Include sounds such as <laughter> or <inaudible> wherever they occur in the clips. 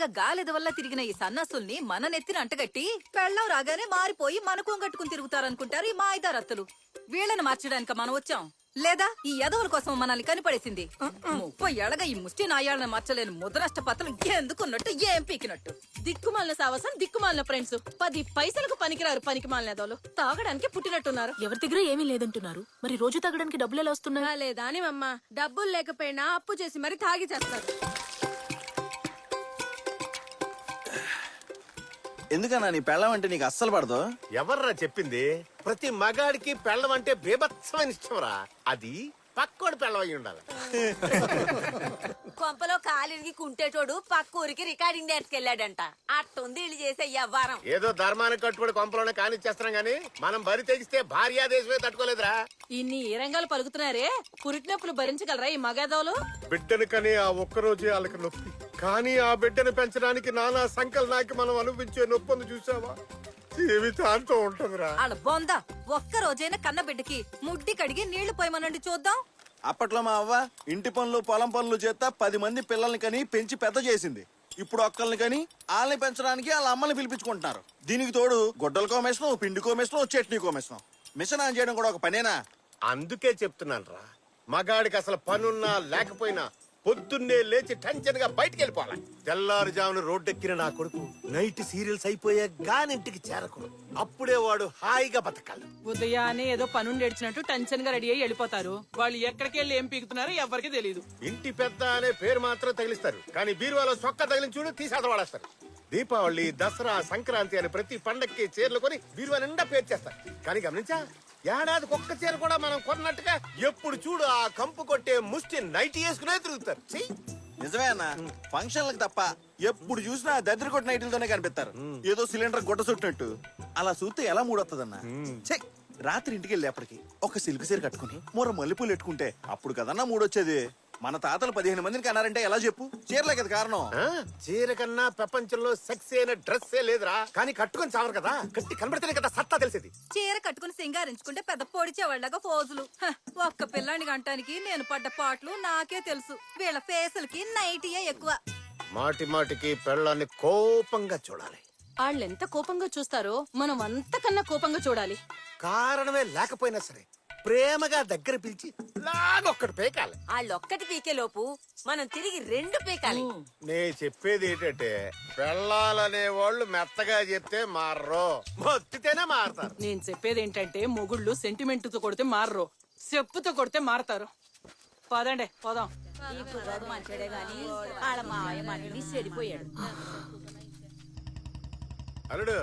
ఇన్నాళ్ళగా గాలిద వల్ల తిరిగిన ఈ సన్నాసుల్ని మన నెత్తిన అంటగట్టి పెళ్ళం రాగానే మారిపోయి మనకు కట్టుకుని తిరుగుతారనుకుంటారు ఈ మాయిదారత్తులు. వీళ్ళని మార్చడానికి మనం వచ్చాం? లేదా ఈ యదవుల కోసం మనల్ని కనిపడేసింది? ముప్పై ఏళ్ళగా ఈ ముష్టి నాయాళ్ళని మార్చలేని ముద్రష్ట పత్రం ఎందుకున్నట్టు ఏం పీకినట్టు? దిక్కుమాలిన సావసం దిక్కుమాలిన ఫ్రెండ్స్. పది పైసలకు పనికిరారు పనికి మాలిన తాగడానికి పుట్టినట్టున్నారు. ఎవరి దగ్గర ఏమీ లేదంటున్నారు. మరి రోజు తాగడానికి డబ్బులు ఎలా వస్తున్నాయి? లేదా అని అమ్మ డబ్బులు లేకపోయినా అప్పు చేసి మరి తాగి చేస్తారు. ఎందుకన్నా నీ పెళ్ళం అంటే నీకు అస్సలు పడదు? ఎవర్రా చెప్పింది? ప్రతి మగాడికి పెళ్ళం అంటే బీభత్సమైన ఇష్టంరా. అది పక్కోడి అయి ఉండాలి. కొంపలో కాలిరిగి కుంటేటోడు పక్క ఊరికి రికార్డింగ్ నేర్చుకెళ్ళాడంట అట్టుంది ఇల్లు చేసే వ్యవహారం ఏదో ధర్మానికి కట్టుబడి కొంపలోనే కానిచ్చేస్తున్నాం గానీ మనం బరి తెగిస్తే భార్యాదేశమే తట్టుకోలేదురా. ఇన్ని ఏ రంగాలు పలుకుతున్నారే? పురిటినొప్పులు భరించగలరా ఈ మగాదవులు బిడ్డను కని ఆ ఒక్కరోజే వాళ్ళకి నొప్పి. కానీ ఆ బిడ్డను పెంచడానికి నానా సంకల్ నాకి మనం అనుభవించే నొప్పిని చూసావా జీవితాంతం ఉంటుందిరా? ఆడ బొంద ఒక్క రోజైనా కన్న బిడ్డకి ముడ్డి కడిగి నీళ్ళు పోయమనండి చూద్దాం. అప్పట్లో మా అవ్వ ఇంటి పనులు పొలం పనులు చేస్తా పది మంది పిల్లల్ని కని పెంచి పెద్ద చేసింది. ఇప్పుడు ఒక్కల్ని కని వాళ్ళని పెంచడానికి వాళ్ళ అమ్మని పిలిపించుకుంటున్నారు. దీనికి తోడు గొడ్డల కోమేషన్ పిండి కోమేషన్ చట్నీ కోమేషన్ మిషన్ ఆన్ చేయడం కూడా ఒక పనేనా? అందుకే చెప్తున్నాను రా మగాడికి అసలు పనున్నా లేకపోయినా పొద్దున్నే లేచి టెన్షన్గా బయటికి వెళ్ళిపోవాలి తెల్లారుజామున రోడ్డెక్కిన నా కొడుకు నైట్ సీరియల్స్ అయిపోయే గానింటికి చేరకూడదు. అప్పుడే వాడు హాయిగా బతకాలి. ఉదయాన్నే ఏదో పనుండి ఏడ్చినట్టు టెన్షన్గా రెడీ అయ్యి వెళ్ళిపోతారు. వాళ్ళు ఎక్కడికి వెళ్ళి ఏం పీకుతున్నారో ఎవరికి తెలియదు ఇంటి పెద్ద అనే పేరు మాత్రం తగిలిస్తారు. కానీ బీరువాలో సొక్క తగిలిన చూడు తీసేత వాడేస్తారు దీపావళి దసరా సంక్రాంతి అని ప్రతి పండక్కి చీరలు కొని బీరువా నిండా పేర్చేస్తారు. కానీ గమనించా? ఏడాదికి ఒక్క చీర కూడా మనం కొన్నట్టుగా ఎప్పుడు చూడు ఆ కంపు కొట్టే ముష్టి నైట్ వేసుకునే తిరుగుతారు. ఛీ! నిజమే అన్న. ఫంక్షన్లకు తప్ప ఎప్పుడు చూసినా దద్దరి కొట్టిన ఐటీలతోనే కనిపిస్తారు. ఏదో సిలిండర్ గుడ్డ చుట్టినట్టు. అలా చూస్తే ఎలా మూడొస్తుందన్న ఛే, రాత్రి ఇంటికి వెళ్ళేప్పటికి ఒక సిల్క్ సీర కట్టుకుని మూర మల్లెపూలు ఎట్టుకుంటే అప్పుడు కదన్నా మూడొచ్చేది. మన తాతలు పదిహేను మందిని కన్నారంటే ఎలా చెప్పు? చీరలే కదా కారణం. ఆ, చీర కన్నా ప్రపంచంలో సెక్స్ అయిన డ్రెస్ లేదురా. కానీ కట్టుకొని చావరు కదా. కట్టి కనబడితేనే కదా సత్తా తెలిసేది. చీర కట్టుకుని సింగారించుకుంటే పెద్ద పొడిచేవాళ్ళగా ఫోజులు. హ, ఒక్క పిల్లాని గంటానికి నేను పడ్డ పాటలు నాకే తెలుసు. వీళ్ళ ఫేసులకి నైటీయే ఎక్కువ. మాటి మాటికి పెళ్ళాన్ని కోపంగా చూడాలి. వాళ్ళెంత కోపంగా చూస్తారో మనం అంతకన్నా కోపంగా చూడాలి. కారణమే లేకపోయినా సరే ప్రేమగా దగ్గర పిలిచి లాగొక్కటి పేకాలి. వాళ్ళొక్కటి పీకే లోపు మనం తిరిగి రెండు పీకాలి. నే చెప్పేది ఏంటంటే పెళ్ళాలనే వాళ్ళు మెత్తగా చెప్తే మారరు. మొత్తితేనే మారతారు. నేను చెప్పేది ఏంటంటే మొగుళ్ళు సెంటిమెంట్తో కొడితే మారరు. చెప్పుతో కొడితే మారతారు. పదండి పోదాం. ఈ కుర్రాడు మంచోడే గాని వాళ్ళ మావయ్య మళ్ళీ చెడిపోయాడు. అల్లుడు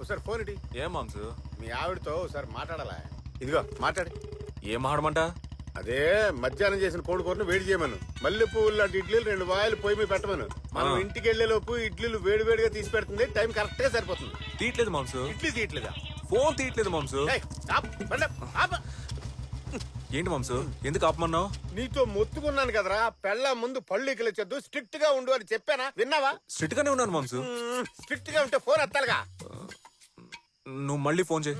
ఒకసారి ఫోన్ ఇటీ. ఏం మాంసు? మీ ఆవిడతో ఒకసారి మాట్లాడాలా? ఇదిగో మాట్లాడి. ఏం మాడమంట? అదే మధ్యాహ్నం చేసిన కోడి కూరను వేడి చేయమను. మల్లె పువ్వులు లాంటి ఇడ్లీలు రెండు వాయిలు పొయ్యి మీద పెట్టమను. మనం. ఇంటికి వెళ్ళే లోపు ఇడ్లీలు వేడి వేడిగా తీసి పెడుతుంది టైం కరెక్ట్గా సరిపోతుంది. తీయట్లేదు మాంసు. ఇడ్లీ తీయట్లేదా? ఫోన్ తీయట్లేదు మాంసు. ఏంటి మాంసు? ఎందుకు ఆపమన్నావు? నీతో మొత్తుకున్నాను కదరా. పెళ్ళ ముందు పళ్ళు ఇకలొచ్చొద్దు స్ట్రిక్ట్గా ఉండు అని చెప్పానా? విన్నావా? స్ట్రిక్ట్ గానే ఉన్నాను మాంసు. స్ట్రిక్ట్గా ఉంటే ఫోన్ ఎత్తాలిగా. నువ్వు మళ్ళీ ఫోన్ చేయి.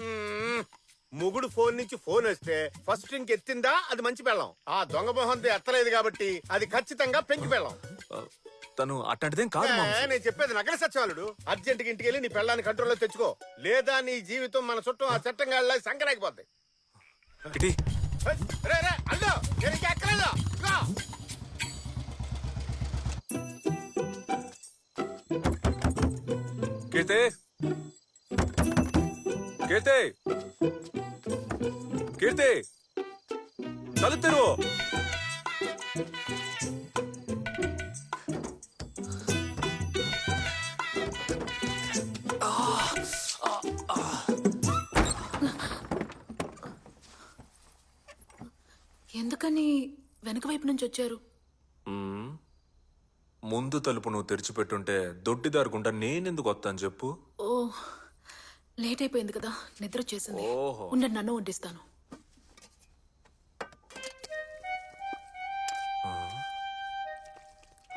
మొగుడు ఫోన్ నుంచి ఫోన్ వస్తే ఫస్ట్ రింగ్ ఎత్తిందా? అది మంచి పెళ్ళం. ఆ దొంగ మొహంతో ఎత్తలేదు కాబట్టి అది ఖచ్చితంగా పెంకి పెళ్ళం. తను అట్లాంటిదేం కాదు ఏ, నేను చెప్పేది నగర సచివాలుడు. అర్జెంట్ ఇంటికి వెళ్ళి నీ పెళ్ళాన్ని కంట్రోల్లో తెచ్చుకో. లేదా నీ జీవితం మన చుట్టూ ఆ చట్టం గాళ్ళ సంకరాకిపోద్ది ఇటీ. రే రే అల్లు నేను ఇంకా ఎక్కలేదు. ఇదిగో. కీర్తి. కీర్తి. తలుపు తెరువు. ఎందుకని వెనక వైపు నుంచి వచ్చారు. ముందు తలుపు నువ్వు తెరిచిపెట్టుంటే దొడ్డిదారుకుంటా నేనెందుకు వస్తాను చెప్పు. ఓ లేట్ అయిపోయింది కదా నిద్ర వచ్చేసింది. ఓహో. ఉండండి నన్ను వడ్డిస్తాను.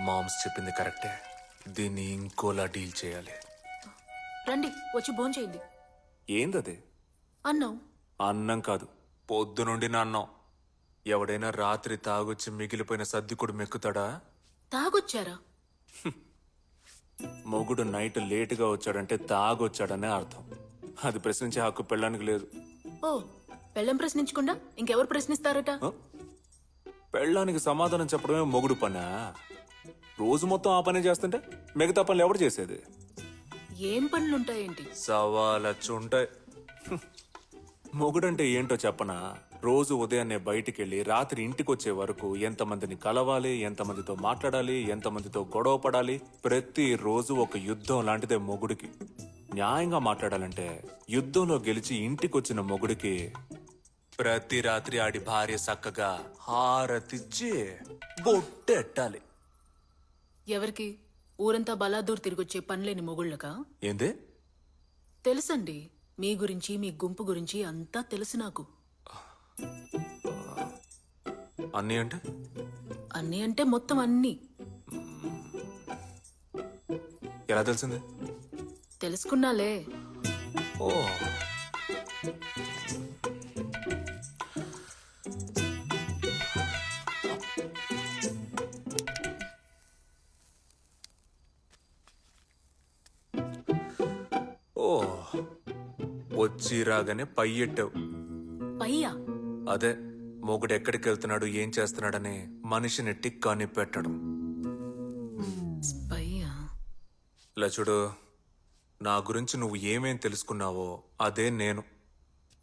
మామ్స్ చెప్పింది కరెక్టే. దీన్ని ఇంకోలా డీల్ చేయాలి. రండి వచ్చి భోంచేయండి ఏందది? అన్నావు అన్నం కాదు పొద్దు నుండి నా అన్నం. ఎవడైనా రాత్రి తాగొచ్చి మిగిలిపోయిన సర్దికుడు మెక్కుతాడా? తాగొచ్చారా? <laughs> మొగుడు నైట్ లేటుగా వచ్చాడంటే తాగొచ్చాడనే అర్థం. అది ప్రశ్నించే హక్కు పెళ్ళానికి లేదు. ఓ పెళ్ళం ప్రశ్నించకుండా ఇంకెవరు ప్రశ్నిస్తారట? పెళ్ళానికి సమాధానం చెప్పడమే మొగుడు పనా? రోజు మొత్తం ఆ పనే చేస్తుంటే మిగతా పనులు ఎవడు చేసేది? ఏం పనులుంటాయేంటి? సవాలచ్చుంటాయి మొగుడంటే ఏంటో చెప్పనా? రోజు ఉదయాన్నే బయటికెళ్ళి రాత్రి ఇంటికి వచ్చే వరకు ఎంతమందిని కలవాలి ఎంతమందితో మాట్లాడాలి ఎంతమందితో గొడవ పడాలి? ప్రతి రోజు ఒక యుద్ధం లాంటిదే మొగుడికి. న్యాయంగా మాట్లాడాలంటే యుద్ధంలో గెలిచి ఇంటికి వచ్చిన మొగుడికి ప్రతి రాత్రి ఆడి భార్య చక్కగా హారతిచ్చి బొట్టెట్టాలి. ఎవరికి ఊరంతా బలాదూర్ తిరిగొచ్చే పనిలేని మొగుళ్ళకా? ఏందే? తెలుసండి మీ గురించి మీ గుంపు గురించి అంతా తెలుసు నాకు. అన్నీ అంటే? అన్నీ అంటే మొత్తం అన్నీ. ఎలా తెలిసింది? తెలుసుకున్నాలే. ఓ. ఓ వచ్చి రాగానే పై ఎట్టావు పయ్యా అదే మొగుడు ఎక్కడికి వెళ్తున్నాడు ఏం చేస్తున్నాడని మనిషిని టిక్కాని పెట్టడం పయ్యా ఇలా చూడు నా గురించి నువ్వు ఏమేం తెలుసుకున్నావో అదే నేను.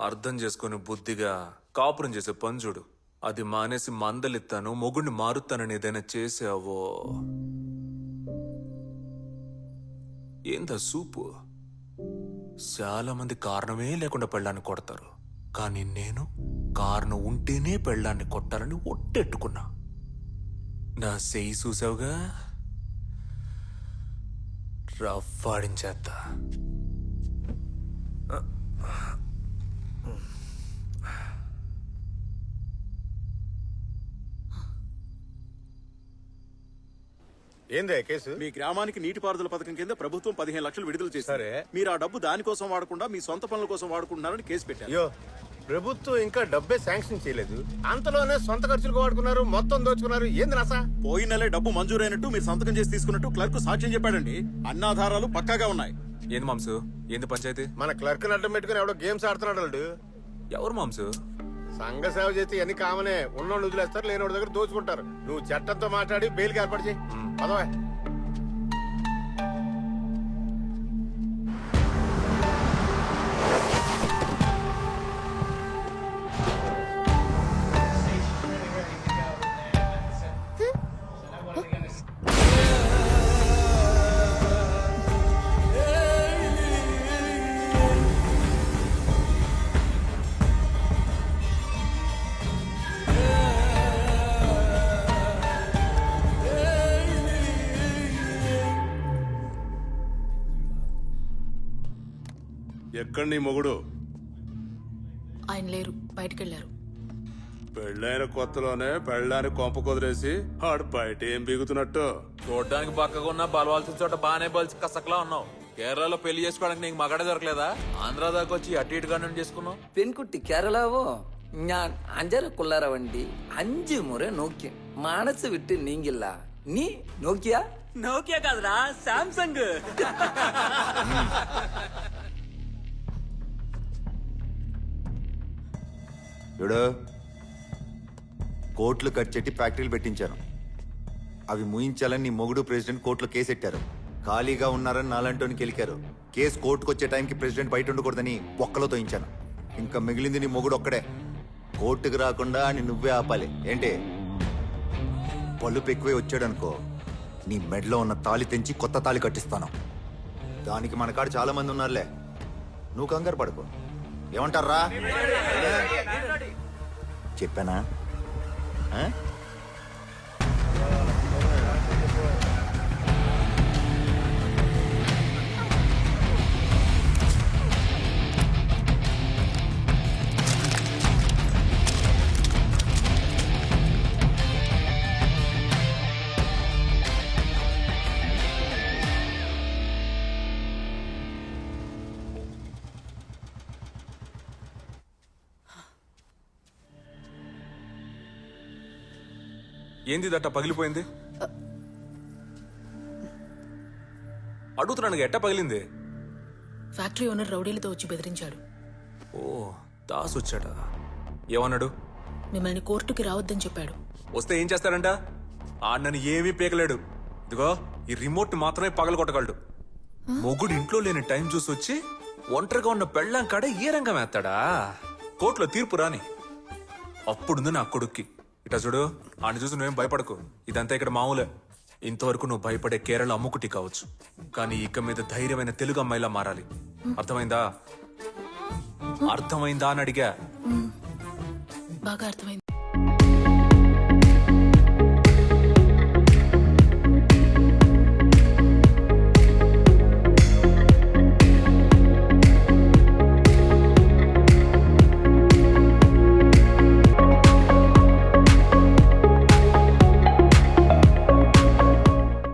అర్థం చేసుకుని బుద్ధిగా కాపురం చేసే పని చూడు. అది మానేసి మందలిస్తాను మొగుడిని మారుతానని ఏదైనా చేసావో? ఏందా సూపు? చాలా మంది కారణమే లేకుండా పెళ్ళాన్ని కొడతారు. కానీ నేను కారణం ఉంటేనే పెళ్ళాన్ని కొట్టాలని ఒట్టెట్టుకున్నా. నా సెయ్యి చూసావుగా? రఫ్ఫాడించేస్తా ఏందే కేసు? మీ గ్రామానికి నీటిపారుదల పథకం కింద ప్రభుత్వం పదిహేను లక్షలు విడుదల చేశారు సరే. మీరు ఆ డబ్బు దానికోసం వాడకుండా మీ సొంత పనుల కోసం వాడుకుంటున్నారని కేసు పెట్టారు. ప్రభుత్వం ఇంకా డబ్బే శాంక్షన్ చేయలేదు. అంతలోనే సొంత ఖర్చులకు వాడుకున్నారు మొత్తం దోచుకున్నారు. ఏంది నసా? పోయిన నెలే డబ్బు మంజూరైనట్టు మీరు సంతకం చేసి తీసుకున్నట్టు క్లర్క్ సాక్ష్యం చెప్పాడండి. అన్నాధారాలు పక్కాగా ఉన్నాయి. ఏంది మాంసు? ఏంది పంచాయతీ? మన క్లర్క్ అడ్డం పెట్టుకుని ఎవడో గేమ్స్ ఆడుతున్నాడు వాడు ఎవరు మాంసు? సంఘ సేవ చేస్తే ఎన్ని కామనే ఉన్నోళ్ళు వదిలేస్తారు లేనోడి దగ్గర దోచుకుంటారు. నువ్వు చట్టంతో మాట్లాడి బెయిల్కి ఏర్పాటు చేయి. పదవా. ఎక్కడి నీ మొగుడు? ఆయన లేరు బయటకెళ్ళారు పెళ్ళైన కొత్తలోనే పెళ్ళాన్ని కొంప కుదిరేసి ఆడు బయట ఏం బిగుతున్నట్టు? చూడడానికి పక్కగా ఉన్నా బలవాల్సిన చోట బాగానే బలిసి కసకలా ఉన్నావు. కేరళలో పెళ్ళి చేసుకోవడానికి నీకు మగడ దొరకలేదా? ఆంధ్ర దాకా వచ్చి అటు ఇటుగా నుండి చేసుకున్నావు? పెన్కుట్టి కేరళవో? ഞാൻ അഞ്ചര కుల్లారా వండి അഞ്ചു మురే നോക്കി മനസ്സ് విట్టి നീങ്ങില്ല నీ నోకియా? നോക്കിയാ కాదురా സാംസങ് <laughs> చూడు. కోట్లు కట్టెట్టి ఫ్యాక్టరీలు పెట్టించాను అవి ముయించాలని నీ మొగుడు ప్రెసిడెంట్ కోర్టులో కేసు ఎట్టారు? ఖాళీగా ఉన్నారని నాలంటోని గెలికారు కేసు కోర్టుకు వచ్చే టైంకి ప్రెసిడెంట్ బయట ఉండకూడదని ఒక్కలో తోయించాను. ఇంకా మిగిలింది నీ మొగుడు ఒక్కడే. కోర్టుకు రాకుండా అని నువ్వే ఆపాలి. ఏంటి? పలుపు ఎక్కువే వచ్చాడనుకో నీ మెడలో ఉన్న తాళి తెంచి కొత్త తాళి కట్టిస్తాను. దానికి మన కాడ చాలా మంది ఉన్నారులే. నువ్వు కంగారు పడుకో. ఏమంటారా? చెప్పానా? ఏంది దట్ట పగిలిపోయింది? అడుగుతున్నాను ఎట్ట పగిలింది? ఫ్యాక్టరీ ఓనర్ రౌడీలతో వచ్చి బెదిరించాడు. ఓ దాస్ వచ్చాడా? ఏమన్నాడు? మిమ్మల్ని కోర్టుకి రావద్దని చెప్పాడు. వస్తే ఏం చేస్తాడంట? ఆ నన్ను ఏమీ పీకలేడు. ఇదిగో ఈ రిమోట్ మాత్రమే పగల కొట్టగలడు మొగుడు ఇంట్లో లేని టైం చూసి వచ్చి ఒంటరిగా ఉన్న పెళ్ళాం కాడ ఏ రంగం వేస్తాడా? కోర్టులో తీర్పు రాని. అప్పుడుంది నా కొడుక్కి. చూడు. ఆయన చూసి నువ్వేం భయపడకు. ఇదంతా ఇక్కడ మామూలే. ఇంతవరకు నువ్వు భయపడే కేరళ అమ్ముకుటి కావచ్చు. కానీ ఇక మీద ధైర్యమైన తెలుగు అమ్మాయిలా మారాలి. అర్థమైందా? అర్థమైందా అని అడిగా. బాగా అర్థమైంది.